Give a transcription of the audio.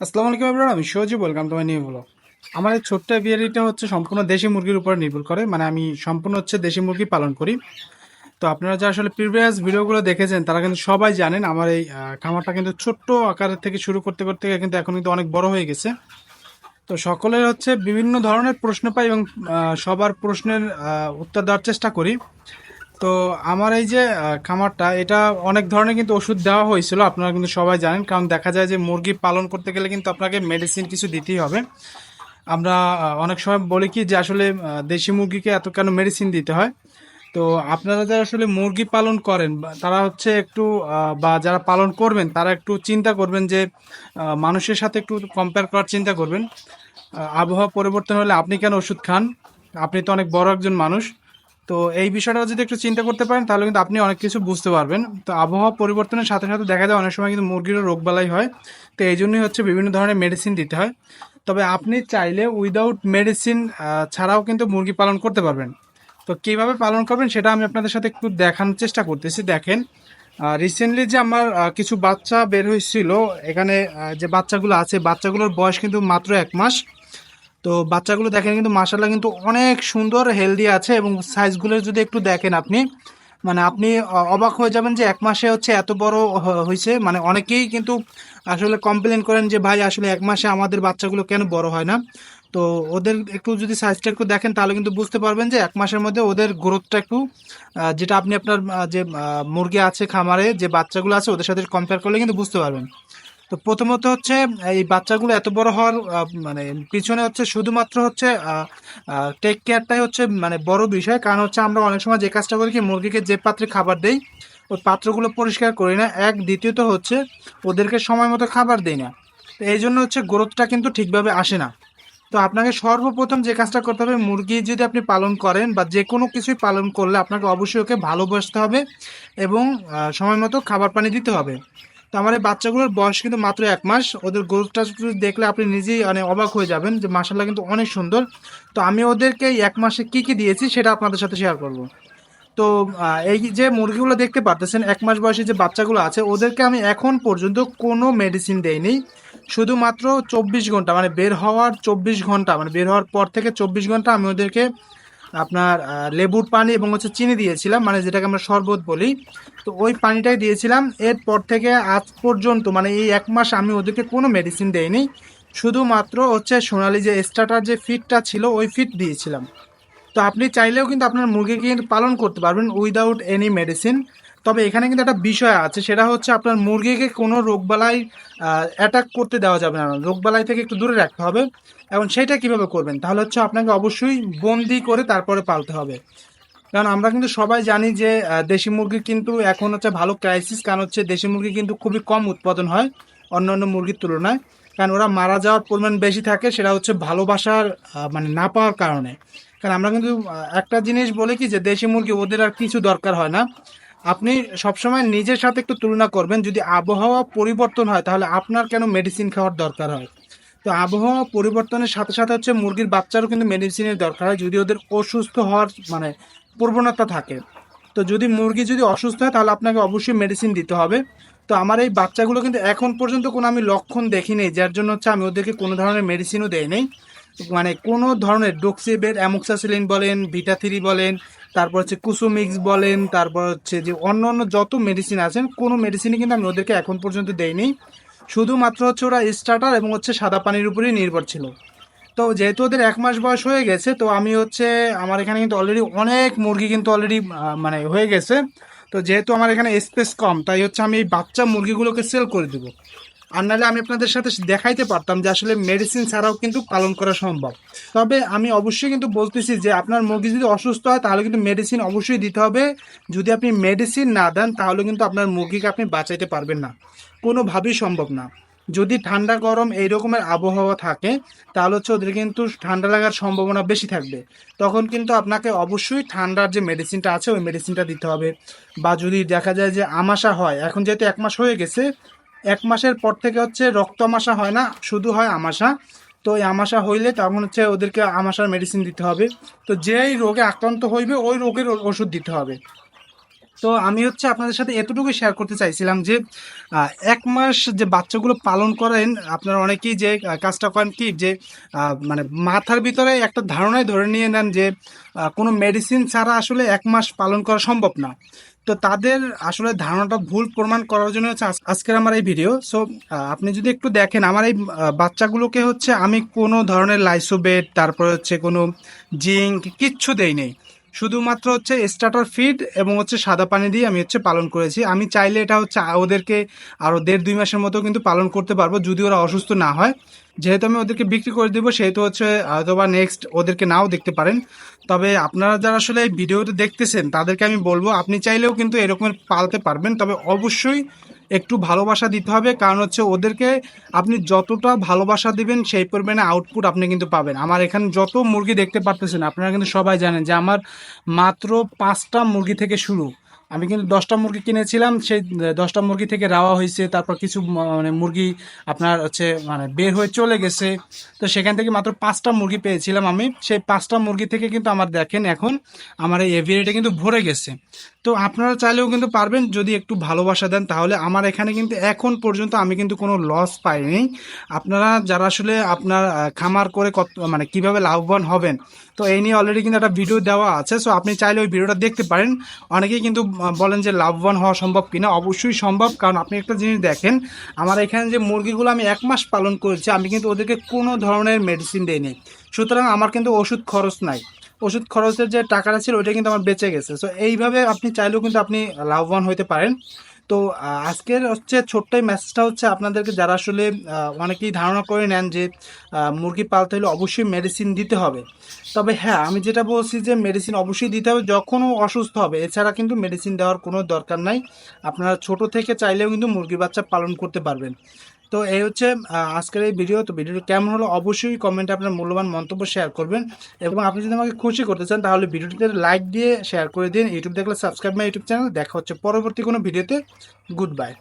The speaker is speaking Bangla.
আসসালামু আলাইকুম এবার আমি সহজে বললাম তোমায় নিয়ে বলো আমার এই ছোট্ট বিয়ারিটা হচ্ছে সম্পূর্ণ দেশি মুরগির উপর নির্ভর করে মানে আমি সম্পূর্ণ হচ্ছে দেশি মুরগি পালন করি। তো আপনারা যারা আসলে প্রিভিয়াস ভিডিওগুলো দেখেছেন, তারা কিন্তু সবাই জানেন আমার এই খামারটা কিন্তু ছোট্ট আকারের থেকে শুরু করতে করতে কিন্তু এখন কিন্তু অনেক বড় হয়ে গেছে। তো সকলের হচ্ছে বিভিন্ন ধরনের প্রশ্ন পাই এবং সবার প্রশ্নের উত্তর দেওয়ার চেষ্টা করি। তো আমার এই যে খামারটা, এটা অনেক ধরনের কিন্তু ওষুধ দেওয়া হয়েছিল, আপনারা কিন্তু সবাই জানেন, কারণ দেখা যায় যে মুরগি পালন করতে গেলে কিন্তু আপনাকে মেডিসিন কিছু দিতেই হবে। আমরা অনেক সময় বলি কি যে আসলে দেশি মুরগিকে এত কেন মেডিসিন দিতে হয়? তো আপনারা যারা আসলে মুরগি পালন করেন তারা হচ্ছে একটু বা যারা পালন করবেন, তারা একটু চিন্তা করবেন যে মানুষের সাথে একটু কম্পেয়ার করার চিন্তা করবেন। আবহাওয়া পরিবর্তন হলে আপনি কেন ওষুধ খান? আপনি তো অনেক বড় একজন মানুষ। তো এই বিষয়টা যদি একটু চিন্তা করতে পারেন, তাহলে কিন্তু আপনি অনেক কিছু বুঝতে পারবেন। তো আবহাওয়া পরিবর্তনের সাথে সাথে দেখা যায় অনেক সময় কিন্তু মুরগিরও রোগবালাই হয়। তো এই জন্যই হচ্ছে বিভিন্ন ধরনের মেডিসিন দিতে হয়। তবে আপনি চাইলে উইদাউট মেডিসিন ছাড়াও কিন্তু মুরগি পালন করতে পারবেন। তো কীভাবে পালন করবেন সেটা আমি আপনাদের সাথে একটু দেখানোর চেষ্টা করতেছি। দেখেন রিসেন্টলি যে আমার কিছু বাচ্চা বের হয়েছিল, এখানে যে বাচ্চাগুলো আছে, বাচ্চাগুলোর বয়স কিন্তু মাত্র এক মাস। তো বাচ্চাগুলো দেখেন কিন্তু মাসাল্লাহ কিন্তু অনেক সুন্দর হেলদি আছে এবং সাইজগুলো যদি একটু দেখেন আপনি মানে আপনি অবাক হয়ে যাবেন যে এক মাসে হচ্ছে এত বড় হয়েছে মানে অনেকেই কিন্তু আসলে কমপ্লেন করেন যে, ভাই, আসলে এক মাসে আমাদের বাচ্চাগুলো কেন বড় হয় না? তো ওদের একটু যদি সাইজটা একটু দেখেন, তাহলে কিন্তু বুঝতে পারবেন যে এক মাসের মধ্যে ওদের গ্রোথটা একটু যেটা আপনি আপনার যে মুরগি আছে খামারে, যে বাচ্চাগুলো আছে, ওদের সাথে কম্পেয়ার করলে কিন্তু বুঝতে পারবেন। তো প্রথমত হচ্ছে, এই বাচ্চাগুলো এত বড় হওয়ার মানে পিছনে হচ্ছে শুধুমাত্র হচ্ছে টেক কেয়ারটাই হচ্ছে মানে বড় বিষয়। কারণ হচ্ছে আমরা অনেক সময় যে কাজটা করি কি, মুরগিকে যে পাত্রে খাবার দেই, ওই পাত্রগুলো পরিষ্কার করি না। এক, দ্বিতীয়ত হচ্ছে ওদেরকে সময় মতো খাবার দেই না। তো এই জন্য হচ্ছে গ্রোথটা কিন্তু ঠিকভাবে আসে না। তো আপনাকে সর্বপ্রথম যে কাজটা করতে হবে, মুরগি যদি আপনি পালন করেন বা যে কোনো কিছুই পালন করলে আপনাকে অবশ্যই ওকে ভালোবাসতে হবে এবং সময় মতো খাবার পানি দিতে হবে। তো আমার এই বাচ্চাগুলোর বয়স কিন্তু মাত্র এক মাস। ওদের গ্রোথটা দেখলে আপনি নিজেই মানে অবাক হয়ে যাবেন যে মাসাল্লাহ কিন্তু অনেক সুন্দর। তো আমি ওদেরকে এক মাসে কি কি দিয়েছি সেটা আপনাদের সাথে শেয়ার করব। তো এই যে মুরগিগুলো দেখতে পারতেছেন, এক মাস বয়সে যে বাচ্চাগুলো আছে, ওদেরকে আমি এখন পর্যন্ত কোনো মেডিসিন দেইনি। শুধুমাত্র চব্বিশ ঘণ্টা মানে বের হওয়ার চব্বিশ ঘণ্টা মানে বের হওয়ার পর থেকে চব্বিশ ঘণ্টা আমি ওদেরকে আপনার লেবুর পানি এবং হচ্ছে চিনি দিয়েছিলাম মানে যেটাকে আমরা শরবত বলি। তো ওই পানিটাই দিয়েছিলাম। এরপর থেকে আজ পর্যন্ত মানে এই এক মাস আমি ওদেরকে কোনো মেডিসিন দেইনি। শুধুমাত্র হচ্ছে সোনালি যে স্টার্টার যে ফিটটা ছিল, ওই ফিট দিয়েছিলাম। তো আপনি চাইলেও কিন্তু আপনার মুরগি কিন্তু পালন করতে পারবেন উইদাউট এনি মেডিসিন তবে এখানে কিন্তু একটা বিষয় আছে, সেটা হচ্ছে আপনার মুরগিকে কোনো রোগবালাই অ্যাটাক করতে দেওয়া যাবে না। রোগবালাই থেকে একটু দূরে রাখতে হবে এবং সেটা কীভাবে করবেন? তাহলে হচ্ছে আপনাকে অবশ্যই বন্দি করে তারপরে পালতে হবে। কারণ আমরা কিন্তু সবাই জানি যে দেশি মুরগি কিন্তু এখন হচ্ছে ভালো ক্রাইসিস কারণ হচ্ছে দেশি মুরগি কিন্তু খুবই কম উৎপাদন হয় অন্য অন্য মুরগির তুলনায়। কারণ ওরা মারা যাওয়ার পরিমাণ বেশি থাকে, সেটা হচ্ছে ভালোবাসার মানে না পাওয়ার কারণে। কারণ আমরা কিন্তু একটা জিনিস বলি কি যে, দেশি মুরগি ওদের আর কিছু দরকার হয় না। আপনি সবসময় নিজের সাথে একটু তুলনা করবেন। যদি আবহাওয়া পরিবর্তন হয়, তাহলে আপনার কেন মেডিসিন খাওয়ার দরকার হয়? তো আবহাওয়া পরিবর্তনের সাথে সাথে হচ্ছে মুরগির বাচ্চারও কিন্তু মেডিসিনের দরকার হয়। যদি ওদের অসুস্থ হওয়ার মানে প্রবণতা থাকে, তো যদি মুরগি যদি অসুস্থ হয়, তাহলে আপনাকে অবশ্যই মেডিসিন দিতে হবে। তো আমার এই বাচ্চাগুলো কিন্তু এখন পর্যন্ত কোনো আমি লক্ষণ দেখিনি, যার জন্য হচ্ছে আমি ওদেরকে কোনো ধরনের মেডিসিনও দেই নেই। মানে কোনো ধরনের ডোক্সিবের, অ্যামোক্সাসিলিন বলেন ভিটা থ্রি বলেন, তারপর হচ্ছে কুসুমিক্স বলেন, তারপর হচ্ছে যে অন্য অন্য যত মেডিসিন আছেন, কোনো মেডিসিনই কিন্তু আমি ওদেরকে এখন পর্যন্ত দেইনি। শুধুমাত্র হচ্ছে ওরা স্টার্টার এবং হচ্ছে সাদা পানির উপরেই নির্ভর ছিল। তো যেহেতু ওদের এক মাস বয়স হয়ে গেছে, তো আমি হচ্ছে আমার এখানে কিন্তু অলরেডি অনেক মুরগি কিন্তু অলরেডি মানে হয়ে গেছে। তো যেহেতু আমার এখানে স্পেস কম, তাই হচ্ছে আমি এই বাচ্চা মুরগিগুলোকে সেল করে দেবো। আর নাহলে আমি আপনাদের সাথে দেখাইতে পারতাম যে আসলে মেডিসিন ছাড়াও কিন্তু পালন করা সম্ভব। তবে আমি অবশ্যই কিন্তু বলতেছি যে আপনার মুরগি যদি অসুস্থ হয়, তাহলে কিন্তু মেডিসিন অবশ্যই দিতে হবে। যদি আপনি মেডিসিন না দেন, তাহলে কিন্তু আপনার মুরগিকে আপনি বাঁচাইতে পারবেন না। কোনোভাবেই সম্ভব না। যদি ঠান্ডা গরম এই রকমের আবহাওয়া থাকে, তাহলে হচ্ছে ওদের কিন্তু ঠান্ডা লাগার সম্ভাবনা বেশি থাকবে। তখন কিন্তু আপনাকে অবশ্যই ঠান্ডার যে মেডিসিনটা আছে, ওই মেডিসিনটা দিতে হবে। বা যদি দেখা যায় যে আমাশা হয়, এখন যেহেতু এক মাস হয়ে গেছে এক মাসের পর থেকে হচ্ছে রক্ত আমাশা হয় না, শুধু হয় আমাশা। তো এই আমাশা হইলে তখন হচ্ছে ওদেরকে আমাশার মেডিসিন দিতে হবে। তো যেই রোগে আক্রান্ত হইবে, ওই রোগের ওষুধ দিতে হবে। তো আমি হচ্ছে আপনাদের সাথে এতটুকু শেয়ার করতে চাইছিলাম যে এক মাস যে বাচ্চাগুলো পালন করেন, আপনারা অনেকেই যে কাজটা করেন কি যে মানে মাথার ভিতরে একটা ধারণায় ধরে নিয়ে নেন যে কোনো মেডিসিন ছাড়া আসলে এক মাস পালন করা সম্ভব না। তো তাদের আসলে ধারণাটা ভুল প্রমাণ করার জন্য হচ্ছে আজ- আজকের আমার এই ভিডিও সো আপনি যদি একটু দেখেন, আমার এই বাচ্চাগুলোকে হচ্ছে আমি কোনো ধরনের লাইসোবেট তারপর হচ্ছে কোনো জিঙ্ক কিচ্ছু দেই নেই। শুধুমাত্র হচ্ছে স্টার্টার ফিড এবং হচ্ছে সাদা পানি দিয়ে আমি হচ্ছে পালন করেছি। আমি চাইলে এটা হচ্ছে ওদেরকে আরও দেড় দুই মাসের মতো কিন্তু পালন করতে পারব যদি ওরা অসুস্থ না হয়। যেহেতু আমি ওদেরকে বিক্রি করে দেবো, সেহেতু হচ্ছে হয়তোবা নেক্সট ওদেরকে নাও দেখতে পারেন। তবে আপনারা যারা আসলে এই ভিডিওতে দেখতেছেন, তাদেরকে আমি বলব, আপনি চাইলেও কিন্তু এরকমের পালতে পারবেন। তবে অবশ্যই একটু ভালোবাসা দিতে হবে। কারণ হচ্ছে ওদেরকে আপনি যতটা ভালোবাসা দিবেন, সেই পরিমাণে আউটপুট আপনি কিন্তু পাবেন। আমার এখানে যত মুরগি দেখতে পারতেছেন, আপনারা কিন্তু সবাই জানেন যে আমার মাত্র পাঁচটা মুরগি থেকে শুরু। আমি কিন্তু দশটা মুরগি কিনেছিলাম, সেই দশটা মুরগি থেকে রাওয়া হয়েছে, তারপর কিছু মানে মুরগি আপনার হচ্ছে মানে বের হয়ে চলে গেছে। তো সেখান থেকে মাত্র পাঁচটা মুরগি পেয়েছিলাম আমি। সেই পাঁচটা মুরগি থেকে কিন্তু আমার দেখেন এখন আমার এই এভিয়ারিটা কিন্তু ভরে গেছে। তো আপনারা চাইলেও কিন্তু পারবেন, যদি একটু ভালোবাসা দেন, তাহলে আমার এখানে কিন্তু এখন পর্যন্ত আমি কিন্তু কোনো লস পাইনি। আপনারা যারা আসলে আপনার খামার করে কত মানে কীভাবে লাভবান হবেন, তো এই নিয়ে অলরেডি কিন্তু একটা ভিডিও দেওয়া আছে। সো আপনি চাইলে ওই ভিডিওটা দেখতে পারেন। অনেকেই কিন্তু বলেন যে লাভবান হওয়া সম্ভব কিনা? অবশ্যই সম্ভব, কারণ আপনি একটা জিনিস দেখেন, আমার এখানে যে মুরগিগুলো আমি এক মাস পালন করেছি, আমি কিন্তু ওদেরকে কোনো ধরনের মেডিসিন দিইনি। সুতরাং আমার কিন্তু ওষুধ খরচ নাই। ওষুধ খরচের যে টাকাটা ছিল, ওইটা কিন্তু আমার বেঁচে গেছে। সো এইভাবে আপনি চাইলেও কিন্তু আপনি লাভবান হতে পারেন। তো আজকের হচ্ছে ছোট্ট এই মেসেজটা হচ্ছে আপনাদেরকে যারা আসলে অনেকেই ধারণা করে নেন যে মুরগি পালতে হলে অবশ্যই মেডিসিন দিতে হবে। তবে হ্যাঁ আমি যেটা বলছি যে মেডিসিন অবশ্যই দিতে হবে যখনও অসুস্থ হবে। এছাড়া কিন্তু মেডিসিন দেওয়ার কোনো দরকার নাই। আপনারা ছোট থেকে চাইলেও কিন্তু মুরগি বাচ্চা পালন করতে পারবেন। তো এই হচ্ছে আজকের এই ভিডিও তো ভিডিওটি কেমন হলো অবশ্যই কমেন্টে আপনার মূল্যবান মন্তব্য শেয়ার করবেন এবং আপনি যদি আমাকে খুশি করতে চান, তাহলে ভিডিওটিতে লাইক দিয়ে শেয়ার করে দিন। ইউটিউব দেখলে সাবস্ক্রাইব মাই ইউটিউব চ্যানেল দেখা হচ্ছে পরবর্তী কোনো ভিডিওতে গুড বাই